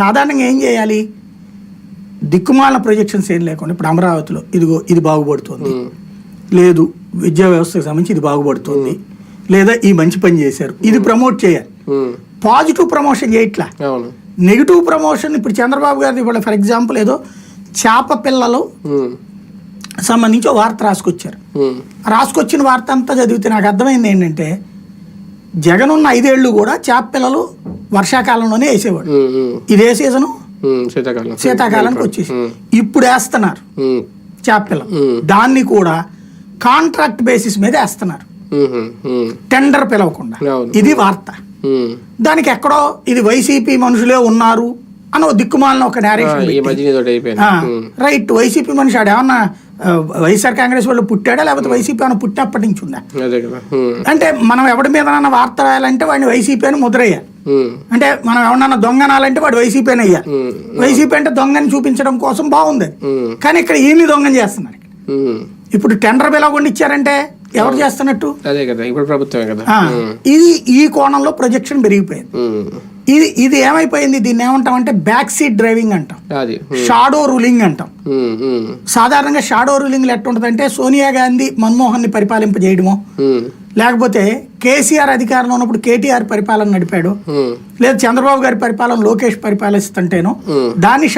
సాధారణంగా ఏం చేయాలి? దిక్కుమాల ప్రొజెక్షన్స్ ఏం లేకుండా ఇప్పుడు అమరావతిలో ఇదిగో ఇది బాగుపడుతుంది. లేదు విద్యా వ్యవస్థకు సంబంధించి ఇది బాగుపడుతుంది. లేదా ఈ మంచి పని చేశారు. ఇది ప్రమోట్ చేయాలి. పాజిటివ్ ప్రమోషన్ చేయట్లా? నెగిటివ్ ప్రమోషన్ ఇప్పుడు చంద్రబాబు గారిది ఇప్పుడు ఫర్ ఎగ్జాంపుల్ ఏదో చేప పిల్లలు సంబంధించి వార్త రాసుకొచ్చారు. రాసుకొచ్చిన వార్త అంతా చదివితే నాకు అర్థమైంది ఏంటంటే జగన్ ఉన్న ఐదేళ్ళు కూడా చేప పిల్లలు వర్షాకాలంలోనే వేసేవాడు. ఇదే సీజను? శీతాకాలం. శీతాకాలానికి వచ్చేసి. ఇప్పుడు వేస్తున్నారు ఉమ్, చేప పిల్లలు ఉమ్. దాన్ని కూడా కాంట్రాక్ట్ బేసిస్ మీద వేస్తున్నారు. టెండర్ పిలవకుండా. ఇది వార్త. దానికి ఎక్కడో ఇది వైసీపీ మనుషులే ఉన్నారు అని ఓ దిక్కుమాలిన ఒక నేరేషన్ ఉమ్, రైట్ వైసీపీ మనిషి ఆడు ఏమన్నా ఆ, వైఎస్ఆర్ కాంగ్రెస్ వాళ్ళు పుట్టాడా లేకపోతే వైసీపీ ఏమన్నా పుట్టినప్పటి నుంచి ఉందా? అంటే మనం ఎవడి మీద వార్త రాయాలంటే వాడిని వైసీపీ అని ముద్రేయాలి. ఉమ్, అంటే మనం ఎవరన్నా దొంగనాలంటే వాడు వైసీపీ అని ఉమ్, వైసీపీ అంటే దొంగని చూపించడం కోసం బాగుంది. కానీ ఇక్కడ ఈయన్ని దొంగని చేస్తున్నారు. ఇప్పుడు టెండర్ పిలవకుండా ఇచ్చారంటే ఎవరు చేస్తున్నట్టు? అదే కదా ఇప్పుడు ప్రభుత్వమే కదా. ఇది ఈ కోణంలో ప్రొజెక్షన్ పెరిగిపోయింది. ఇది ఇది ఏమైపోయింది? దీన్ని ఏమంటాం అంటే. బ్యాక్ సీట్ డ్రైవింగ్ అంటాం. షాడో రూలింగ్ అంటాం సాధారణంగా షాడో రూలింగ్ ఎట్టుంటదంటే సోనియా గాంధీ మన్మోహన్ని పరిపాలింపజేయడమో ఉమ్, లేకపోతే కేసీఆర్ అధికారంలో ఉన్నప్పుడు కేటీఆర్ పరిపాలన నడిపాడు. లేదా చంద్రబాబు గారి పరిపాలన లోకేష్ పరిపాలిస్తుంటేనో. దాన్ని